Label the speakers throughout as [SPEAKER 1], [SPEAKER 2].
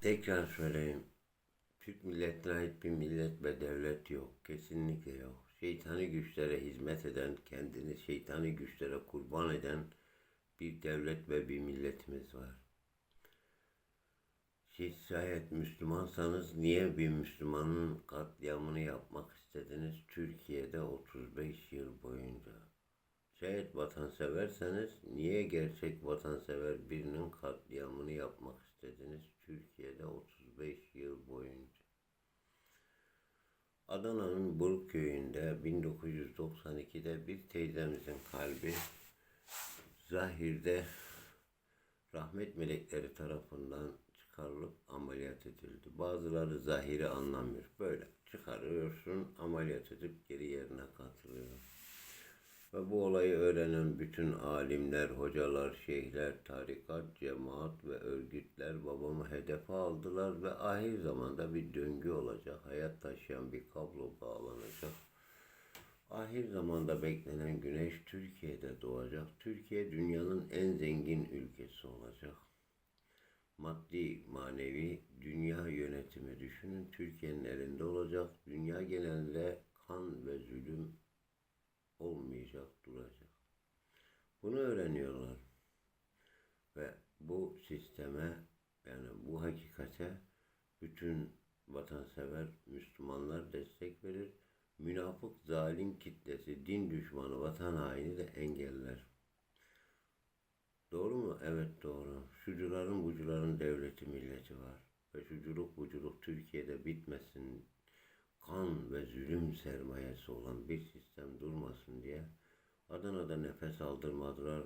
[SPEAKER 1] Tekrar söyleyeyim. Türk milletine ait bir millet ve devlet yok. Kesinlikle yok. Şeytani güçlere hizmet eden, kendini şeytani güçlere kurban eden bir devlet ve bir milletimiz var. Siz şayet Müslümansanız niye bir Müslümanın katliamını yapmak istediniz Türkiye'de 35 yıl boyunca? Şayet vatanseverseniz niye gerçek vatansever birinin katliamını yapmak istediniz Türkiye'de 35 yıl boyunca? Adana'nın Buruk köyünde 1992'de bir teyzemizin kalbi Zahir'de rahmet melekleri tarafından çıkarılıp ameliyat edildi. Bazıları zahiri anlamıyor. Böyle çıkarıyorsun, ameliyat edip geri yerine katılıyor. Ve bu olayı öğrenen bütün alimler, hocalar, şeyhler, tarikat, cemaat ve örgütler babamı hedefe aldılar ve ahir zamanda bir döngü olacak. Hayat taşıyan bir kablo bağlanacak. Ahir zamanda beklenen güneş Türkiye'de doğacak. Türkiye dünyanın en zengin ülkesi olacak. Maddi, manevi, dünya yönetimi düşünün. Türkiye'nin elinde olacak. Dünya genelinde kan ve zulüm olmayacak, duracak. Bunu öğreniyorlar. Ve bu sisteme yani bu hakikate bütün vatansever Müslümanlar destek verir. Münafık zalim kitlesi, din düşmanı, vatan haini de engeller. Doğru mu? Evet doğru. Şucuların bucuların devleti milleti var. Ve şuculuk buculuk Türkiye'de bitmesin, kan ve zulüm sermayesi olan bir sistem durmasın diye Adana'da nefes aldırmadılar.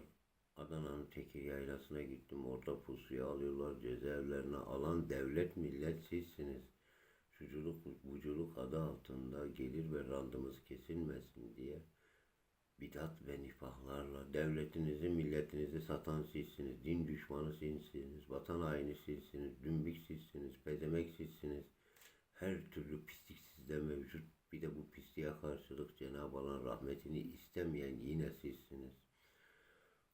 [SPEAKER 1] Adana'nın Tekir Yaylası'na gittim. Orada pusuya alıyorlar. Cezaevlerine alan devlet millet sizsiniz. Şuculuk buculuk adı altında gelir ve randımız kesilmesin diye bidat ve nifahlarla devletinizi, milletinizi satan sizsiniz, din düşmanı sizsiniz, vatan haini sizsiniz, dümbük sizsiniz, pezemek sizsiniz. Her türlü pislik sizde mevcut. Bir de bu pisliğe karşılık Cenab-ı Allah'ın rahmetini istemeyen yine sizsiniz.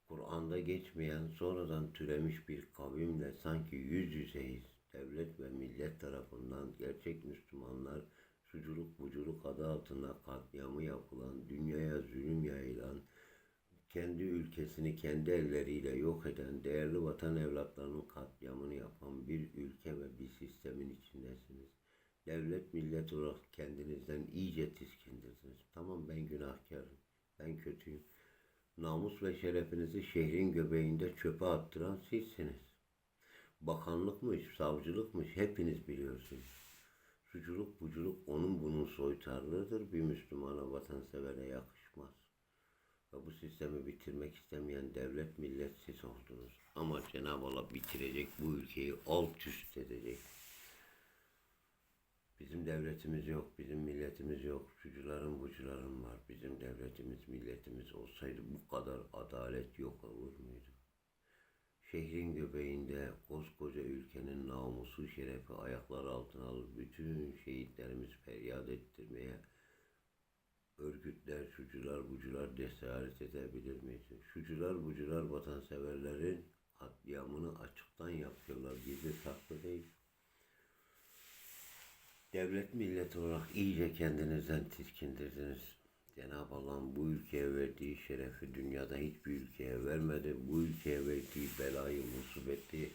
[SPEAKER 1] Kur'an'da geçmeyen sonradan türemiş bir kavimle sanki yüz yüzeyiz. Devlet ve millet tarafından gerçek Müslümanlar suculuk buculuk adı altında katliamı yapılan, dünyaya zulüm yayılan, kendi ülkesini kendi elleriyle yok eden, değerli vatan evlatlarının katliamını yapan bir ülke ve bir sistemin içindesiniz. Devlet millet olarak kendinizden iyice tiskindirdiniz. Tamam ben günahkarım, ben kötüyüm. Namus ve şerefinizi şehrin göbeğinde çöpe attıran sizsiniz. Bakanlıkmış, savcılıkmış hepiniz biliyorsunuz. Suculuk buculuk onun bunun soytarlığıdır. Bir Müslümana vatansevere yakışmaz. Ve bu sistemi bitirmek istemeyen devlet millet siz oldunuz. Ama Cenab-ı Allah bitirecek bu ülkeyi alt üst edecek. Bizim devletimiz yok, bizim milletimiz yok. Şucuların bucuların var. Bizim devletimiz, milletimiz olsaydı bu kadar adalet yok olur muydu? Şehrin göbeğinde koskoca ülkenin namusu şerefi ayaklar altına alır. Bütün şehitlerimiz feryat ettirmeye örgütler, şucular, bucular cesaret edebilir miydi? Şucular, bucular vatanseverlerin katliamını açıktan yapıyorlar. Gizli saklı. Devlet millet olarak iyice kendinizden tiskindirdiniz. Cenab-ı Allah'ın bu ülkeye verdiği şerefi dünyada hiçbir ülkeye vermedi. Bu ülkeye verdiği belayı, musibeti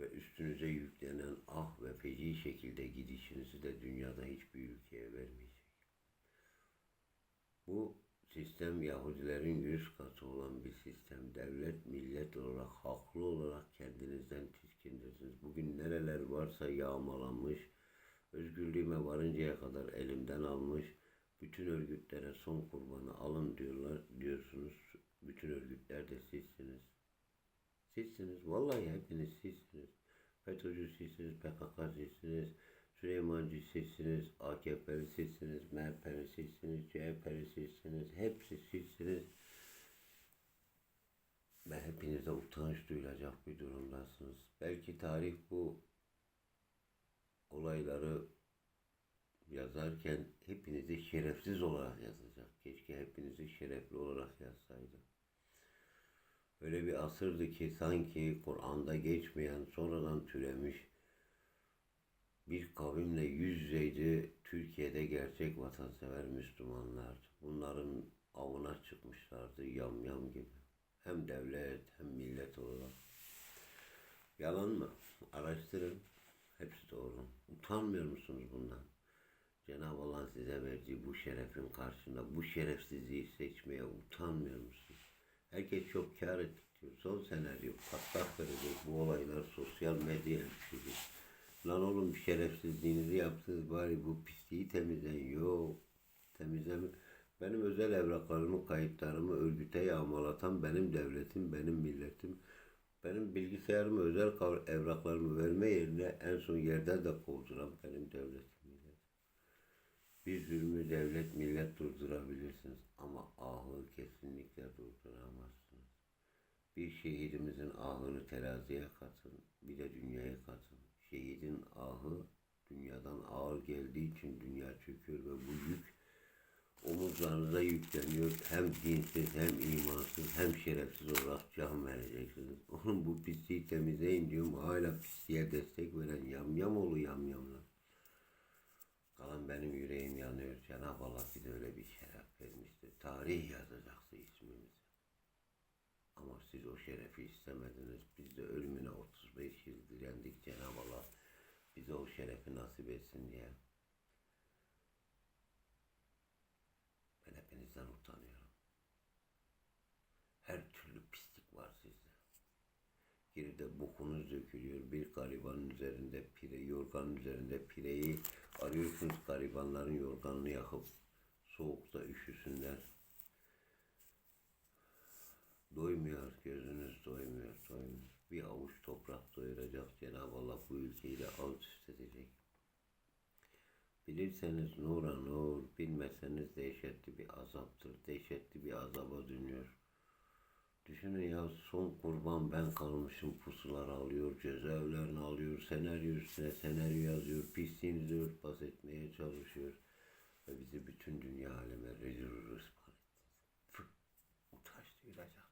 [SPEAKER 1] ve üstünüze yüklenen ah ve feci şekilde gidişinizi de dünyada hiçbir ülkeye vermeyecek. Bu sistem Yahudilerin yüz katı olan bir sistem. Devlet, millet olarak, haklı olarak kendinizden tiskindirsiniz. Bugün nereler varsa yağmalanmış, özgürlüğüme varıncaya kadar elimden almış, bütün örgütlere son kurbanı alın diyorlar, diyorsunuz. Bütün örgütler de sizsiniz. Sizsiniz. Vallahi hepiniz sizsiniz. FETÖ'cü sizsiniz, PKK sizsiniz, Süleymancı sizsiniz, AKP'li sizsiniz, MHP'li sizsiniz, CHP'li sizsiniz. Hepsi sizsiniz. Ve hepinize utanç duyulacak bir durumdasınız. Belki tarih bu olayları yazarken hepinizi şerefsiz olarak yazacak. Keşke hepinizi şerefli olarak yazsaydı. Öyle bir asırdı ki sanki Kur'an'da geçmeyen sonradan türemiş bir kavimle yüz yüzeydi Türkiye'de gerçek vatansever Müslümanlardı. Bunların avına çıkmışlardı yamyam gibi. Hem devlet hem millet olarak. Yalan mı? Araştırın. Hepsi doğru. Utanmıyor musunuz bundan? Cenab-ı Allah size verdiği bu şerefin karşısında bu şerefsizliği seçmeye utanmıyor musunuz? Herkes çok kâr ettik diyor. Son senaryo patlak verecek bu olaylar sosyal medyaya düşecek. Lan oğlum şerefsizliğinizi yaptınız bari bu pisliği temizleyin. Yok temizleme. Benim özel evraklarımı, kayıtlarımı örgüte yağmalatan benim devletim, benim milletim. Benim bilgisayarımı, özel evraklarımı verme yerine en son yerden de kovduran benim devletim. Bir zulmü devlet, millet durdurabilirsiniz ama ahı kesinlikle durduramazsınız. Bir şehidimizin ahını teraziye katın, bir de dünyaya katın. Şehidin ahı dünyadan ağır geldiği için dünya çöküyor ve bu yük omuzlarınıza yükleniyor. Hem dinsiz hem imansız hem şerefsiz olarak can vereceksiniz. Onun bu pisliği temizleyin diyorum. Hala pisliğe destek veren yamyam oğlu yamyamlar. Kalan benim yüreğim yanıyor. Cenab-ı Allah bize öyle bir şeref vermiştir. Tarih yazacaktı ismimizi. Ama siz o şerefi istemediniz. Biz de ölümüne 35 yıl direndik Cenab-ı Allah. Bize o şerefi nasip etsin diye. Her türlü pislik var sizde. Geride bokunuz dökülüyor. Bir garibanın üzerinde pire, yorganın üzerinde pireyi arıyorsunuz garibanların yorganını yakıp soğukta üşüsünler. Doymuyor, gözünüz doymuyor, doymuyor. Bir avuç toprak doyuracak Cenab-ı Allah bu ülkeyi de alt üst edecek. Bilirseniz nura nur, bilmeseniz dehşetli bir azaptır. Dehşetli bir azaba dönüyor. Düşünün ya son kurban ben kalmışım pusular alıyor, cezaevlerini alıyor, senaryo üstüne senaryo yazıyor, pisliğinizi örtbas etmeye çalışıyor. Ve bizi bütün dünya aleme rezil rüspan etti. Utanç duyulacak.